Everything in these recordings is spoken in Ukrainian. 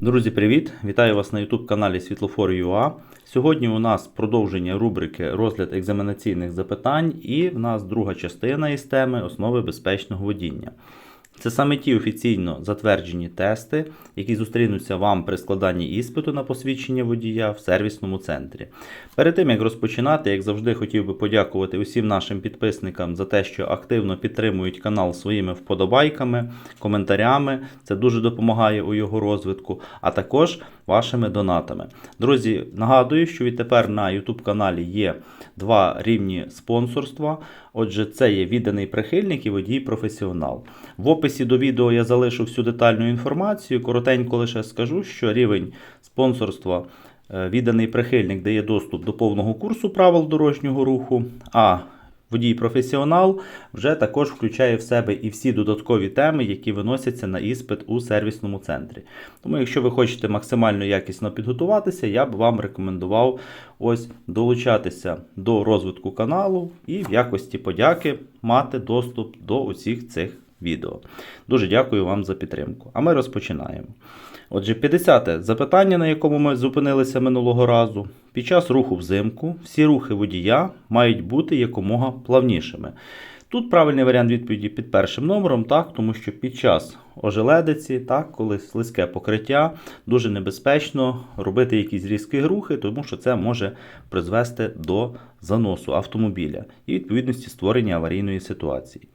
Друзі, привіт! Вітаю вас на YouTube каналі Світлофор.ua. Сьогодні у нас продовження рубрики розгляд екзаменаційних запитань, і в нас друга частина із теми основи безпечного водіння. Це саме ті офіційно затверджені тести, які зустрінуться вам при складанні іспиту на посвідчення водія в сервісному центрі. Перед тим як розпочинати, як завжди, хотів би подякувати усім нашим підписникам за те, що активно підтримують канал своїми вподобайками, коментарями. Це дуже допомагає у його розвитку, а також вашими донатами. Друзі, нагадую, що відтепер на YouTube каналі є два рівні спонсорства. Отже, це є відданий прихильник і водій професіонал. В описі до відео я залишу всю детальну інформацію. Коротенько лише скажу, що рівень спонсорства е, відданий прихильник дає доступ до повного курсу правил дорожнього руху. А Водій професіонал вже також включає в себе і всі додаткові теми, які виносяться на іспит у сервісному центрі. Тому, якщо ви хочете максимально якісно підготуватися, я б вам рекомендував ось долучатися до розвитку каналу і в якості подяки мати доступ до усіх цих відео. Дуже дякую вам за підтримку. А ми розпочинаємо. Отже, 50-те запитання, на якому ми зупинилися минулого разу. Під час руху взимку всі рухи водія мають бути якомога плавнішими. Тут правильний варіант відповіді під першим номером, так, тому що під час ожеледиці, так, коли слизьке покриття, дуже небезпечно робити якісь різкі рухи, тому що це може призвести до заносу автомобіля і відповідності створення аварійної ситуації.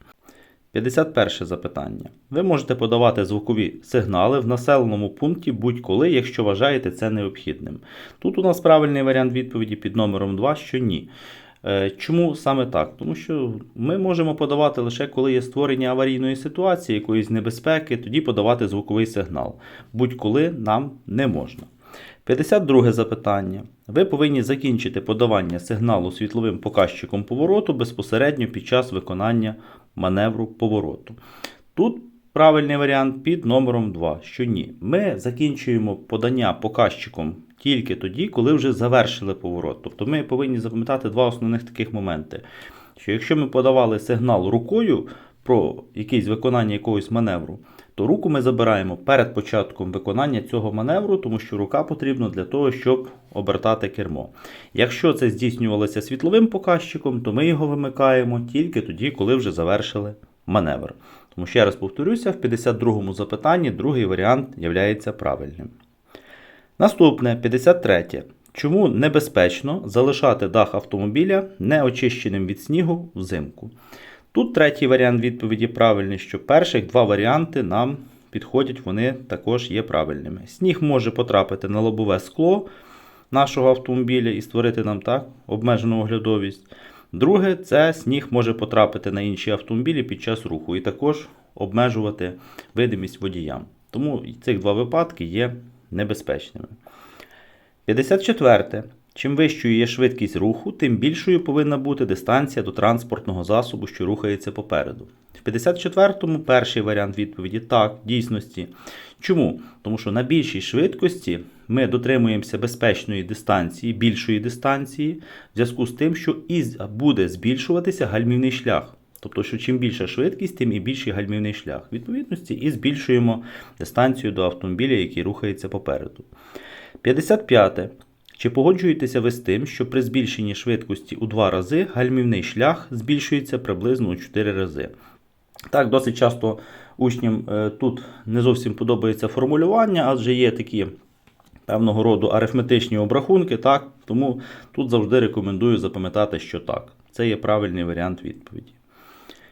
51 запитання. Ви можете подавати звукові сигнали в населеному пункті будь-коли, якщо вважаєте це необхідним. Тут у нас правильний варіант відповіді під номером 2, що ні. Е, Чому саме так? Тому що ми можемо подавати лише коли є створення аварійної ситуації, якоїсь небезпеки, тоді подавати звуковий сигнал. Будь-коли нам не можна. 52 запитання. Ви повинні закінчити подавання сигналу світловим показчиком повороту безпосередньо під час виконання маневру повороту. Тут правильний варіант під номером 2, що ні. Ми закінчуємо подання показчиком тільки тоді, коли вже завершили поворот. Тобто ми повинні запам'ятати два основних таких моменти. Що якщо ми подавали сигнал рукою про якесь виконання якогось маневру, то руку ми забираємо перед початком виконання цього маневру, тому що рука потрібна для того, щоб обертати кермо. Якщо це здійснювалося світловим показчиком, то ми його вимикаємо тільки тоді, коли вже завершили маневр. Тому ще раз повторюся, в 52-му запитанні другий варіант є правильним. Наступне 53. Чому небезпечно залишати дах автомобіля неочищеним від снігу взимку? Тут третій варіант відповіді правильний, що перших два варіанти нам підходять, вони також є правильними. Сніг може потрапити на лобове скло нашого автомобіля і створити нам так обмежену оглядовість. Друге, це сніг може потрапити на інші автомобілі під час руху і також обмежувати видимість водіям. Тому цих два випадки є небезпечними. 54. Чим вищою є швидкість руху, тим більшою повинна бути дистанція до транспортного засобу, що рухається попереду. В 54-му перший варіант відповіді так, в дійсності. Чому? Тому що на більшій швидкості ми дотримуємося безпечної дистанції, більшої дистанції, в зв'язку з тим, що і буде збільшуватися гальмівний шлях. Тобто, що чим більша швидкість, тим і більший гальмівний шлях. Відповідності і збільшуємо дистанцію до автомобіля, який рухається попереду. 55. Чи погоджуєтеся ви з тим, що при збільшенні швидкості у 2 рази гальмівний шлях збільшується приблизно у 4 рази? Так, досить часто учням е, тут не зовсім подобається формулювання, адже є такі певного роду арифметичні обрахунки, так, тому тут завжди рекомендую запам'ятати, що так. Це є правильний варіант відповіді.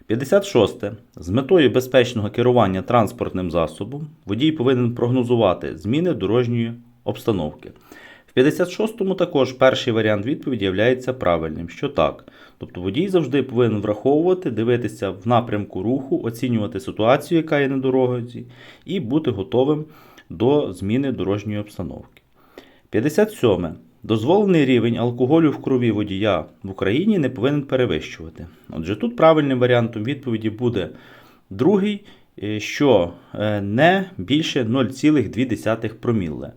56. З метою безпечного керування транспортним засобом водій повинен прогнозувати зміни дорожньої обстановки. В 56-му також перший варіант відповіді є правильним, що так. Тобто водій завжди повинен враховувати, дивитися в напрямку руху, оцінювати ситуацію, яка є на дорозі, і бути готовим до зміни дорожньої обстановки. 57. Дозволений рівень алкоголю в крові водія в Україні не повинен перевищувати. Отже, тут правильним варіантом відповіді буде другий, е, що е, не більше 0,2 проміле.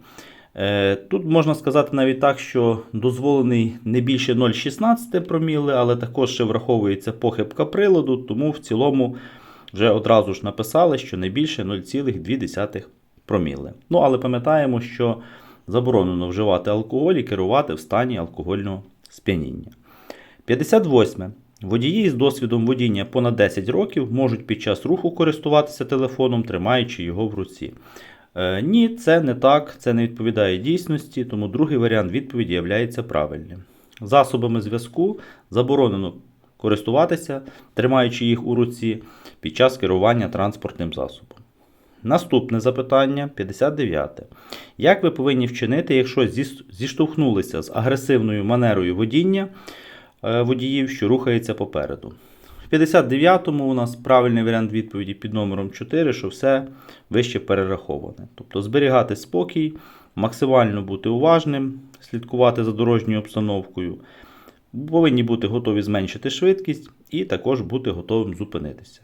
Е, тут можна сказати навіть так, що дозволений не більше 0,16 проміли, але також ще враховується похибка приладу, тому в цілому вже одразу ж написали, що не більше 0,2 проміли. Ну, але пам'ятаємо, що заборонено вживати алкоголь і керувати в стані алкогольного сп'яніння. 58. Водії з досвідом водіння понад 10 років можуть під час руху користуватися телефоном, тримаючи його в руці. Е, ні, це не так, це не відповідає дійсності, тому другий варіант відповіді є правильним. Засобами зв'язку заборонено користуватися, тримаючи їх у руці під час керування транспортним засобом. Наступне запитання 59. Як ви повинні вчинити, якщо зіштовхнулися з агресивною манерою водіння е, водіїв, що рухається попереду? В 59-му у нас правильний варіант відповіді під номером 4, що все вище перераховане. Тобто зберігати спокій, максимально бути уважним, слідкувати за дорожньою обстановкою, повинні бути готові зменшити швидкість і також бути готовим зупинитися.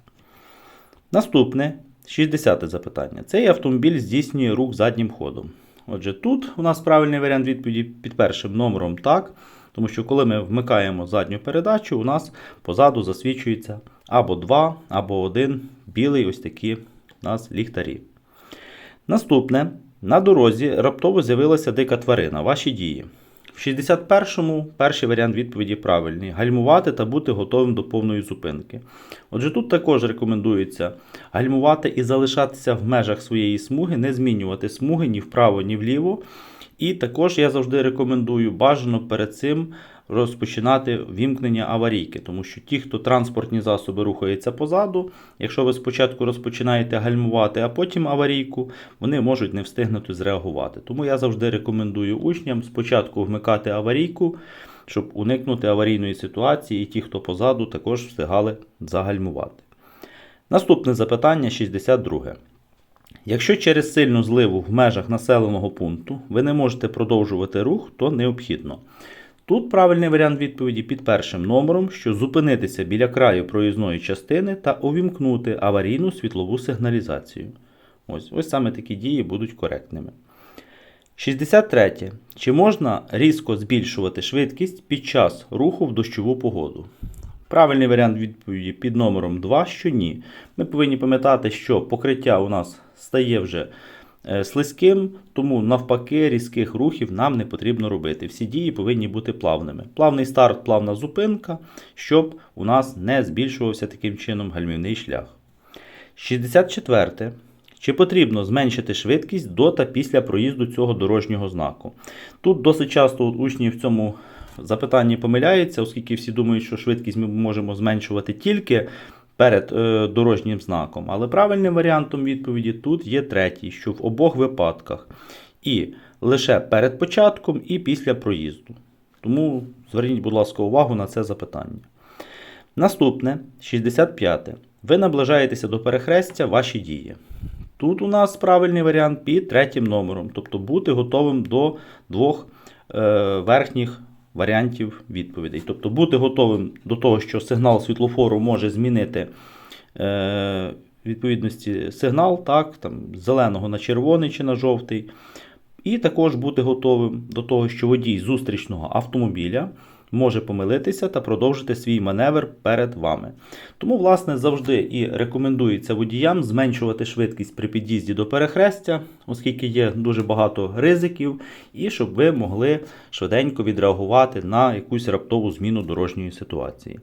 Наступне 60 те запитання. Цей автомобіль здійснює рух заднім ходом. Отже, тут у нас правильний варіант відповіді під першим номером так, тому що коли ми вмикаємо задню передачу, у нас позаду засвічується або два, або один білий ось такі у нас ліхтарі. Наступне. На дорозі раптово з'явилася дика тварина. Ваші дії. В 61-му перший варіант відповіді правильний: гальмувати та бути готовим до повної зупинки. Отже, тут також рекомендується гальмувати і залишатися в межах своєї смуги, не змінювати смуги ні вправо, ні вліво. І також я завжди рекомендую бажано перед цим розпочинати вімкнення аварійки, тому що ті, хто транспортні засоби рухаються позаду, якщо ви спочатку розпочинаєте гальмувати, а потім аварійку, вони можуть не встигнути зреагувати. Тому я завжди рекомендую учням спочатку вмикати аварійку, щоб уникнути аварійної ситуації, і ті, хто позаду, також встигали загальмувати. Наступне запитання 62. Якщо через сильну зливу в межах населеного пункту ви не можете продовжувати рух, то необхідно. Тут правильний варіант відповіді під першим номером, що зупинитися біля краю проїзної частини та увімкнути аварійну світлову сигналізацію. Ось, ось саме такі дії будуть коректними. 63. Чи можна різко збільшувати швидкість під час руху в дощову погоду? Правильний варіант відповіді під номером 2, що ні. Ми повинні пам'ятати, що покриття у нас стає вже е, слизьким, тому навпаки різких рухів нам не потрібно робити. Всі дії повинні бути плавними. Плавний старт, плавна зупинка, щоб у нас не збільшувався таким чином гальмівний шлях. 64. Чи потрібно зменшити швидкість до та після проїзду цього дорожнього знаку? Тут досить часто учні в цьому запитанні помиляються, оскільки всі думають, що швидкість ми можемо зменшувати тільки перед е, дорожнім знаком. Але правильним варіантом відповіді тут є третій, що в обох випадках. І лише перед початком, і після проїзду. Тому зверніть, будь ласка, увагу на це запитання. Наступне 65. Ви наближаєтеся до перехрестя ваші дії. Тут у нас правильний варіант під третім номером, тобто бути готовим до двох е, верхніх варіантів відповідей. Тобто бути готовим до того, що сигнал світлофору може змінити е, відповідності сигнал, так, там, з зеленого на червоний чи на жовтий. І також бути готовим до того, що водій зустрічного автомобіля може помилитися та продовжити свій маневр перед вами. Тому, власне, завжди і рекомендується водіям зменшувати швидкість при під'їзді до перехрестя, оскільки є дуже багато ризиків, і щоб ви могли швиденько відреагувати на якусь раптову зміну дорожньої ситуації.